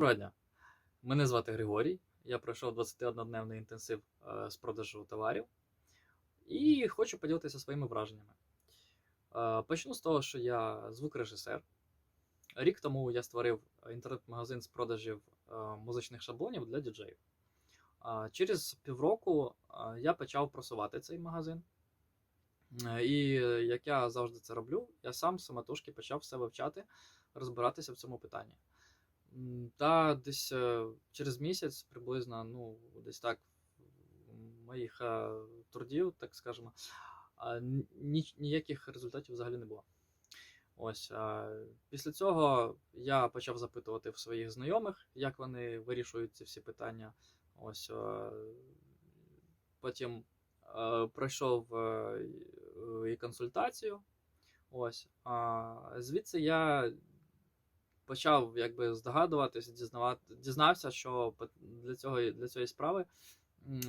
Доброго дня. Мене звати Григорій. Я пройшов 21-дневний інтенсив е, з продажу товарів і хочу поділитися своїми враженнями. Е, Почну з того, що я звукорежисер. Рік тому я створив інтернет-магазин з продажів е, музичних шаблонів для діджеїв. Через півроку я почав просувати цей магазин. І як я завжди це роблю, я сам самотужки почав все вивчати, розбиратися в цьому питанні. Та десь е, через місяць, приблизно, ну, десь так, моїх е, трудів, так скажемо, ні, ніяких результатів взагалі не було. Ось, після цього я почав запитувати в своїх знайомих, як вони вирішують ці всі питання. Ось, е, потім е, пройшов е, і консультацію. Ось, звідси я почав якби здогадуватися, дізнавати, дізнався, що для цього для цієї справи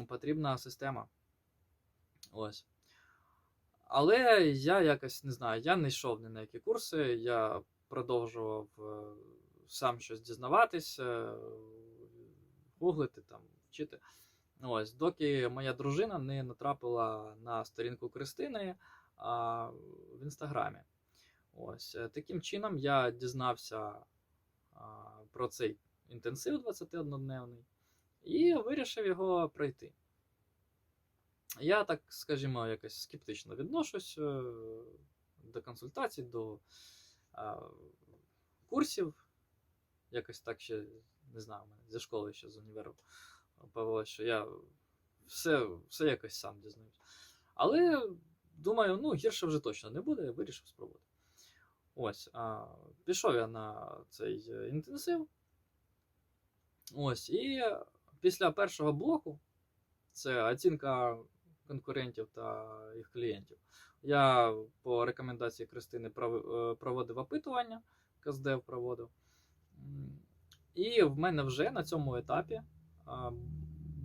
потрібна система. Ось. Але я якось не знаю, я не йшов ні на які курси, я продовжував е, сам щось дізнаватись, е, гуглити, там, вчити. Ось, доки моя дружина не натрапила на сторінку Кристини а, в інстаграмі. Ось е, таким чином я дізнався про цей інтенсив 21-дневний і вирішив його пройти. Я так, скажімо, якось скептично відношусь е, до консультацій, до курсів. Якось так ще не знаю, зі школи ще з універу повелося, що я все, все якось сам дізнаюсь. Але думаю, ну гірше вже точно не буде, я вирішив спробувати. Ось, а, пішов я на цей е, інтенсив. Ось, і після першого блоку, це оцінка конкурентів та їх клієнтів. Я по рекомендації Кристини е, проводив опитування, КСДЕВ проводив. І в мене вже на цьому етапі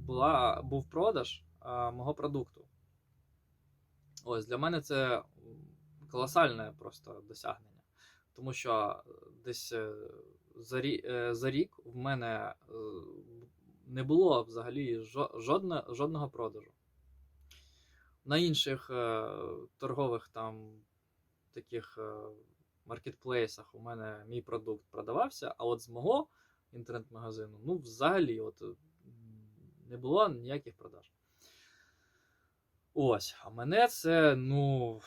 була, був продаж мого продукту. Ось для мене це колосальне просто досягнення. Тому що десь е, за рік, за рік в мене е, не було взагалі жодне, жодного продажу. На інших е, торгових там таких е, маркетплейсах у мене мій продукт продавався, а от з мого інтернет-магазину, ну, взагалі, от не було ніяких продаж. Ось, а мене це, ну,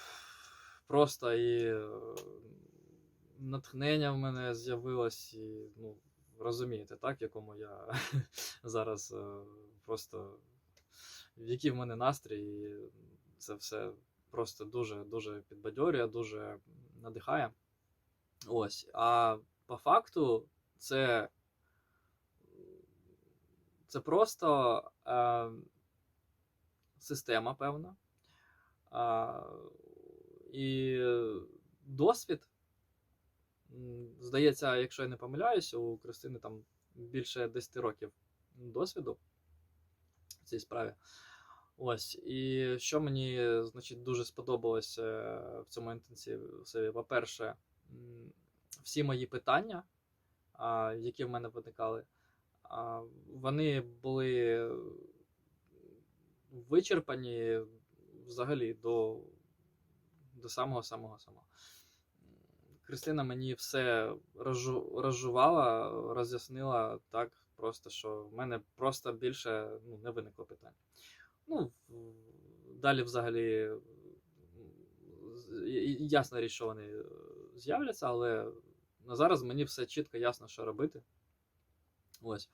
просто і е, натхнення в мене з'явилось, і, ну, розумієте, так, в якому я зараз е, просто, в який в мене настрій, і це все просто дуже-дуже підбадьорює, дуже надихає. Ось. А по факту це, це просто е, система певна. А, і досвід. Здається, якщо я не помиляюсь, у Кристини там більше 10 років досвіду в цій справі. Ось. І що мені, значить, дуже сподобалось е, в цьому інтенсиві. По-перше, всі мої питання, які в мене виникали, вони були вичерпані взагалі до, до самого самого самого. Кристина мені все розжу, розжувала, роз'яснила так просто, що в мене просто більше ну, не виникло питань. Ну, далі взагалі ясна річ, що вони е, з'являться, але на зараз мені все чітко ясно, що робити. Ось.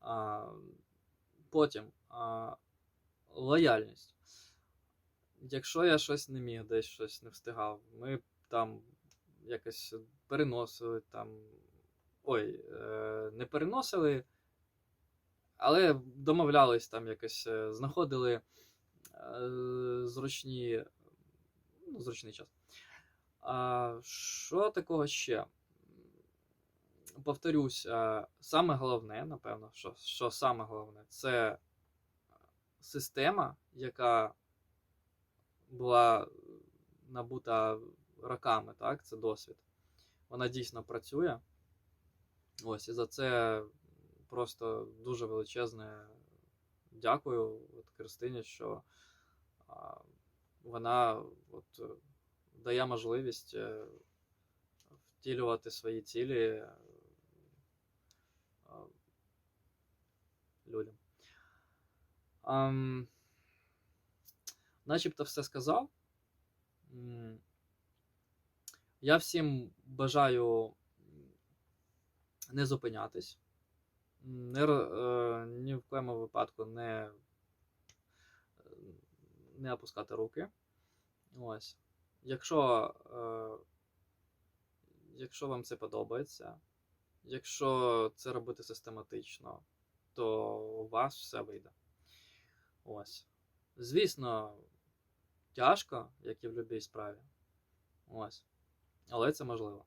А, потім а, лояльність. Якщо я щось не міг, десь щось не встигав, ми там якось переносили там. Ой, е, не переносили, але домовлялись там якось, е, знаходили е, зручні, ну, зручний час. А, що такого ще? Повторюсь, саме головне, напевно, що, що саме головне, це система, яка була набута роками, так, це досвід. Вона дійсно працює. Ось, і за це просто дуже величезне дякую от Кристині, що а, вона от, е, дає можливість е, втілювати свої цілі е, а, людям. Ам, начебто все сказав. Я всім бажаю не зупинятись, не, е, ні в коєму випадку не, не опускати руки. Ось. Якщо, е, якщо вам це подобається, якщо це робити систематично, то у вас все вийде. Ось. Звісно, тяжко, як і в будь-якій справі. Ось. Але це можливо.